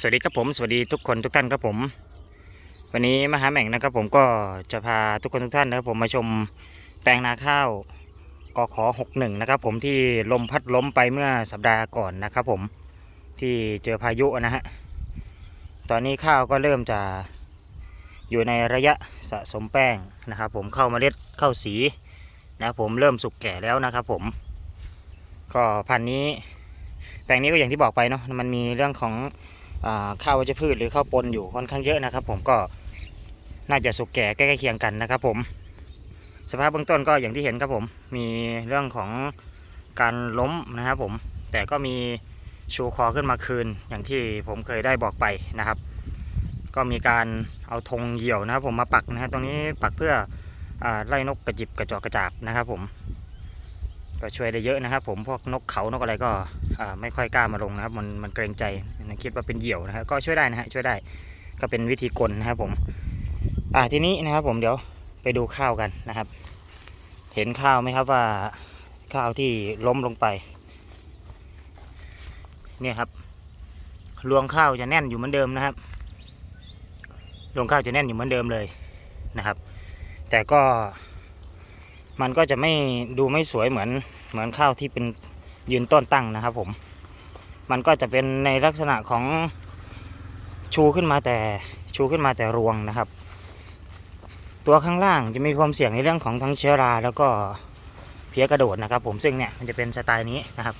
สวัสดีครับผมสวัสดีทุกคนทุกท่านครับผม วันนี้มหาแหม่งนะครับ ผมก็จะพาทุกคนทุกท่านนะครับผมมาชมแปลงนาข้าวกขหกหนึ่งนะครับ ผมที่ลมพัดล้มไปเมื่อสัปดาห์ก่อนนะครับ ผมที่เจอพายุนะฮะตอนนี้ข้าวก็เริ่มจะอยู่ในระยะสะสมแป้งนะครับ ผมเข้าเมาเล็ดเข้าสีนะผมเริ่มสุกแก่แล้วนะครับ ผม ก็พันนี้ แปลงนี้ก็อย่างที่บอกไปเนาะมันมีเรื่องของ ข้าววัชพืชหรือข้าวปนอยู่ค่อนข้างเยอะนะครับ ผมก็น่าจะสุกแก่ใกล้เคียงกันนะครับ ผม สภาพเบื้องต้นก็อย่างที่เห็นครับผมมีเรื่องของการล้มนะครับผมแต่ก็มีชูคอขึ้นมาคืนอย่างที่ผมเคยได้บอกไปนะครับ ก็มีการเอาธงเหี่ยวนะครับ ผมมาปักนะครับตรงนี้ปักเพื่ออไล่นกกระจิบกระจอกกระจาบนะครับผม ก็ช่วยได้เยอะนะครับ ผมพวกนกเขานกอะไรก็ไม่ค่อยกล้ามาลงนะครับ มันมันเกรงใจนะคิดว่าเป็นเหยี่ยวนะครับก็ช่วยได้นะฮะช่วยได้ก็เป็นวิธีกลนะครับผมอ่าทีนี้นะครับ ผมเดี๋ยวไปดูข้าวกันนะครับ เห็นข้าวไหมครับว่าข้าวที่ล้มลงไป เนี่ยครับรวงข้าวจะแน่นอยู่เหมือนเดิมนะครับรวงข้าวจะแน่นอยู่เหมือนเดิมเลยนะครับ แต่ก็ มันก็จะไม่ดูไม่สวยเหมือนเหมือนข้าวที่เป็นยืนต้นตั้งนะครับผม มันก็จะเป็นในลักษณะของชูขึ้นมาแต่ชูขึ้นมาแต่รวงนะครับ ตัวข้างล่างจะมีความเสี่ยงในเรื่องของทั้งเชื้อราแล้วก็เพี้ยกระโดดนะครับ ผมซึ่งเนี่ยมันจะเป็นสไตล์นี้นะครับ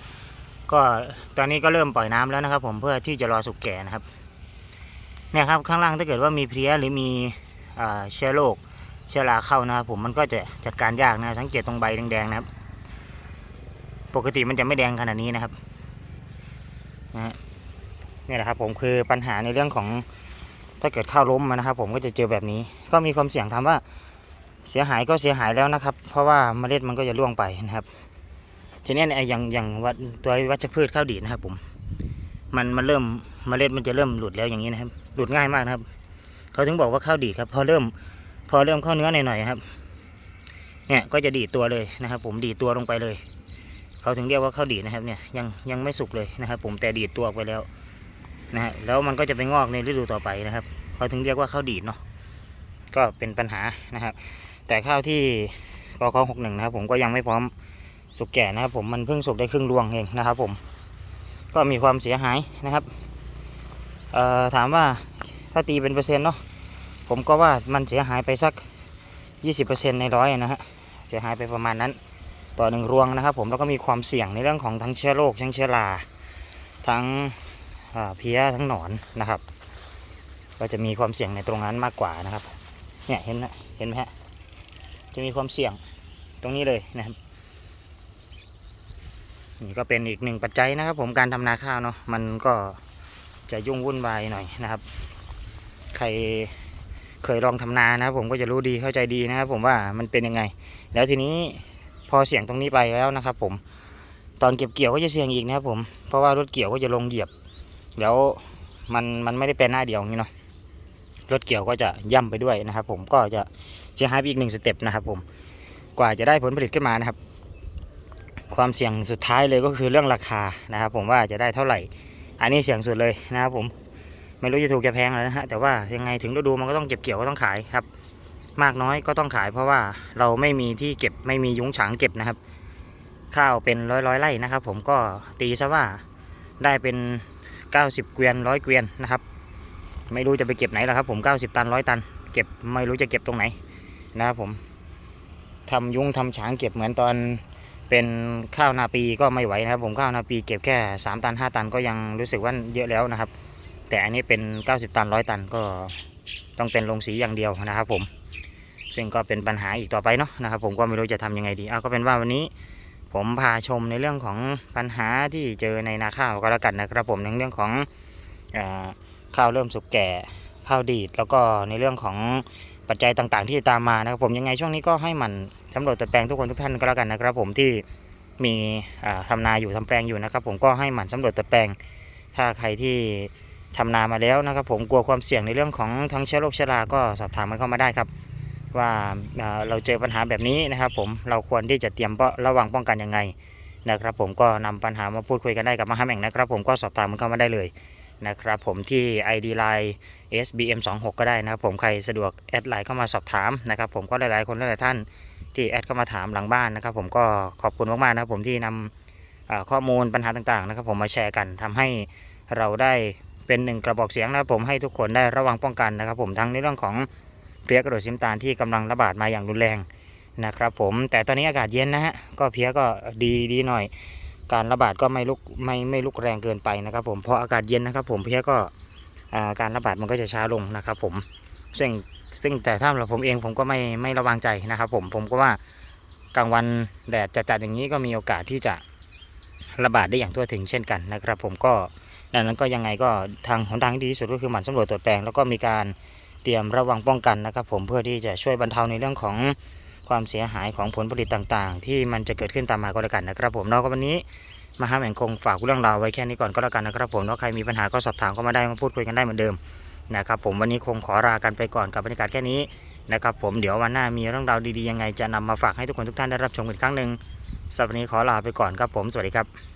ก็ตอนนี้ก็เริ่มปล่อยน้ำแล้วนะครับ ผมเพื่อที่จะรอสุกแก่นะครับเนี่ยครับข้างล่างถ้าเกิดว่ามีเพี้ยหรือมีเชื้อโรค เชื้อราเข้านะครับผมมันก็จะจัดการยากนะสังเกตตรงใบแดงๆนะครับ ปกติมันจะไม่แดงขนาดนี้นะครับนะนี่แหละครับผมคือปัญหาในเรื่องของถ้าเกิดข้าวล้มนะครับ ผมก็จะเจอแบบนี้ ก็มีความเสี่ยงถาว่าเสียหายก็เสียหายแล้วนะครับ เพราะว่าเมล็ดมันก็จะร่วงไปนะครับ ทีนี้เนี่ยอย่างอย่างวัดตัววัชพืชข้าวดีนะครับ ผม มันมันเริ่มเมล็ดมันจะเริ่มหลุดแล้วอย่างนี้นะครับ หลุดง่ายมากนะครับ เขาถึงบอกว่าข้าวดีครับ พอเริ่ม พอเริ่มเข้าเนื้อหน่อยๆครับ เนี่ยก็จะดีดตัวเลยนะครับ ผมดีดตัวลงไปเลย เขาถึงเรียกว่าข้าวดีนะครับ เนี่ยยังยังไม่สุกเลยนะครับ ผมแต่ดีดตัวออกไปแล้วนะฮะแล้วมันก็จะไปงอกในฤดูต่อไปนะครับ เขาถึงเรียกว่าข้าวดีดเนาะก็เป็นปัญหานะครับ แต่ข้าวที่กอคหกหนึ่งนะครับ ผมก็ยังไม่พร้อมสุกแก่นะครับ ผมมันเพิ่งสุกได้ครึ่งรวงเองนะครับ ผมก็มีความเสียหายนะครับเอ่อถามว่าถ้าตีเป็นเปอร์เซ็นต์เนาะ ผมก็ว่ามันเสียหายไปสัก 20%ในร้อยนะฮะ เสียหายไปประมาณนั้น ต่อหนึ่งรวงนะครับ ผมแล้วก็มีความเสี่ยงในเรื่องของทั้งเชื้อโรคทั้งเชื้อรา ทั้งเพี้ยทั้งหนอนนะครับ ก็จะมีความเสี่ยงในตรงนั้นมากกว่านะครับ เนี่ยเห็นนะเห็นไหมฮะ จะมีความเสี่ยงตรงนี้เลยนะครับ นี่ก็เป็นอีกหนึ่งปัจจัยนะครับ ผมการทำนาข้าวเนาะ มันก็จะยุ่งวุ่นวายหน่อยนะครับ ใคร เคยลองทำนานะครับผมก็จะรู้ดีเข้าใจดีนะครับผมว่ามันเป็นยังไง แล้วทีนี้พอเสียงตรงนี้ไปแล้วนะครับผมตอนเก็บเกี่ยวก็จะเสียงอีกนะครับผมเพราะว่ารถเกี่ยวก็จะลงเหยียบ แล้วมันมันไม่ได้เป็นหน้าเดียวอย่างนี้เนาะรถเกี่ยวก็จะย่ำไปด้วยนะครับ ผมก็จะเสียหายไปอีกหนึ่งสเต็ปนะครับผมกว่าจะได้ผลผลิตขึ้นมานะครับ ความเสี่ยงสุดท้ายเลยก็คือเรื่องราคานะครับ ผมว่าจะได้เท่าไหร่ อันนี้เสี่ยงสุดเลยนะครับผม ไม่รู้จะถูกจะแพงเลยนะฮะแต่ว่ายังไงถึงฤดูมันก็ต้องเก็บเกี่ยวก็ต้องขายครับ มากน้อยก็ต้องขายเพราะว่าเราไม่มีที่เก็บไม่มียุ้งฉางเก็บนะครับ ข้าวเป็นร้อยร้อยไร่นะครับ ผมก็ตีซะว่าได้เป็น 90 เกวียนร้อยเกวียนนะครับ ไม่รู้จะไปเก็บไหนแล้วครับผม 90 ตันร้อยตัน เก็บไม่รู้จะเก็บตรงไหนนะครับผมทำยุ้งทำฉางเก็บเหมือนตอนเป็นข้าวนาปีก็ไม่ไหวนะครับ ผมข้าวนาปีเก็บแค่ 3 ตัน 5 ตันก็ยังรู้สึกว่าเยอะแล้วนะครับ แต่อันนี้เป็น 90 ตันร้อยตันก็ต้องเป็นลงสีอย่างเดียวนะครับผมซึ่งก็เป็นปัญหาอีกต่อไปเนาะนะครับผมก็ไม่รู้จะทำยังไงดีเอาก็เป็นว่าวันนี้ผมพาชมในเรื่องของปัญหาที่เจอในนาข้าวก็แล้วกันนะครับผมในเรื่องของอข้าวเริ่มสุกแก่ข้าวดีด แล้วก็ในเรื่องของปัจจัยต่างๆ ที่ตามมานะครับผมยังไงช่วงนี้ก็ให้มันสำรวจตัดแปลงทุกคนทุกท่านก็แล้วกันนะครับผมที่มีอ่าทำนาอยู่ทำแปลงอยู่นะครับผมก็ให้มันสำรวจตัดแปลงถ้าใครที่ ทำนามาแล้วนะครับ ผมกลัวความเสี่ยงในเรื่องของทั้งเชื้อโรคเชื้อราก็สอบถามกันเข้ามาได้ครับ ว่าเราเจอปัญหาแบบนี้นะครับ ผมเราควรที่จะเตรียมระวังป้องกันยังไงนะครับ ผมก็นำปัญหามาพูดคุยกันได้กับมหาแห่งนะครับ ผมก็สอบถามมันเข้ามาได้เลยนะครับผมที่ ID Line SBM26 ก็ได้นะครับผมใครสะดวกแอดไลน์เข้ามาสอบถามนะครับ ผมก็หลายๆคนหลายๆท่านที่แอดเข้ามาถามหลังบ้านนะครับ ผมก็ขอบคุณมากๆนะครับผมที่นำอ่าข้อมูลปัญหาต่างๆนะครับ ผมมาแชร์กันทำให้เราได้ เป็นหนึ่งกระบอกเสียงนะครับผมให้ทุกคนได้ระวังป้องกันนะครับ ผมทั้งในเรื่องของเพลี้ยกระโดดซิมตาลที่กำลังระบาดมาอย่างรุนแรงนะครับ ผมแต่ตอนนี้อากาศเย็นนะฮะก็เพลี้ยก็ดีดีหน่อย การระบาดก็ไม่ลุกไม่ไม่ลุกแรงเกินไปนะครับ ผมเพราะอากาศเย็นนะครับ ผมเพลี้ยก็อาการระบาดมันก็จะช้าลงนะครับผมซึ่งซึ่งแต่ถ้าเราผมเองผมก็ไม่ไม่ระวังใจนะครับ ผมผมก็ว่ากลางวันแดดจัดๆอย่างนี้ก็มีโอกาสที่จะระบาดได้อย่างทั่วถึงเช่นกันนะครับ ผมก็ ดังนั้นก็ยังไงก็ทางหนทางที่ดีที่สุดก็คือหมั่นสำรวจตรวจแปลงแล้วก็มีการเตรียมระวังป้องกันนะครับ ผมเพื่อที่จะช่วยบรรเทาในเรื่องของความเสียหายของผลผลิตต่างๆ ที่มันจะเกิดขึ้นตามมาก็แล้วกันนะครับ ผมเนาะก็วันนี้มหาแห่งคงฝากเรื่องราวไว้แค่นี้ก่อนก็แล้วกันนะครับ ผมเนาะใครมีปัญหาก็สอบถามเข้ามาได้มาพูดคุยกันได้เหมือนเดิมนะครับผมวันนี้คงขอลากันไปก่อนกับบรรยากาศแค่นี้นะครับผมเดี๋ยววันหน้ามีเรื่องราวดีๆยังไงจะนำมาฝากให้ทุกคนทุกท่านได้รับชมอีกครั้งหนึ่งสำหรับวันนี้ขอลาไปก่อนครับผมสวัสดีครับ